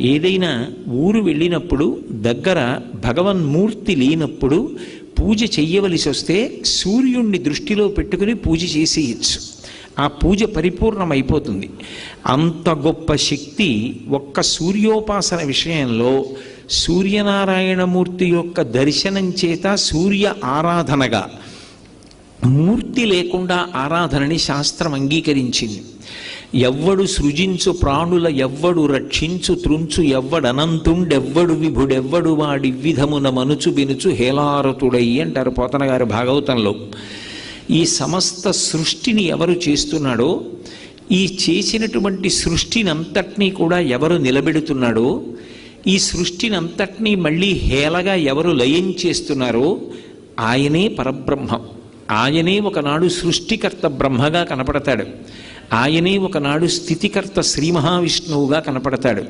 ఏదైనా ఊరు వెళ్ళినప్పుడు దగ్గర భగవన్మూర్తి లేనప్పుడు పూజ చెయ్యవలసి వస్తే సూర్యుణ్ణి దృష్టిలో పెట్టుకుని పూజ చేసేయచ్చు. ఆ పూజ పరిపూర్ణమైపోతుంది. అంత గొప్ప శక్తి ఒక్క సూర్యోపాసన విషయంలో సూర్యనారాయణమూర్తి యొక్క దర్శనం చేత సూర్య ఆరాధనగా మూర్తి లేకుండా ఆరాధనని శాస్త్రం అంగీకరించింది. ఎవ్వడు సృజించు ప్రాణుల ఎవ్వడు రక్షించు త్రుంచు ఎవ్వడనంతుండెవ్వడు విభుడెవ్వడు వాడి విధమున మనుచు బినుచు హేలారతుడై అంటారు పోతనగారు భాగవతంలో. ఈ సమస్త సృష్టిని ఎవరు చేస్తున్నాడో ఈ చేసినటువంటి సృష్టిని అంతటినీ కూడా ఎవరు నిలబెడుతున్నాడో ఈ సృష్టిని అంతటినీ మళ్ళీ హేళగా ఎవరు లయం చేస్తున్నారో ఆయనే పరబ్రహ్మం. ఆయనే ఒకనాడు సృష్టికర్త బ్రహ్మగా కనపడతాడు. ఆయనే ఒకనాడు స్థితికర్త శ్రీ మహావిష్ణువుగా కనపడతాడు.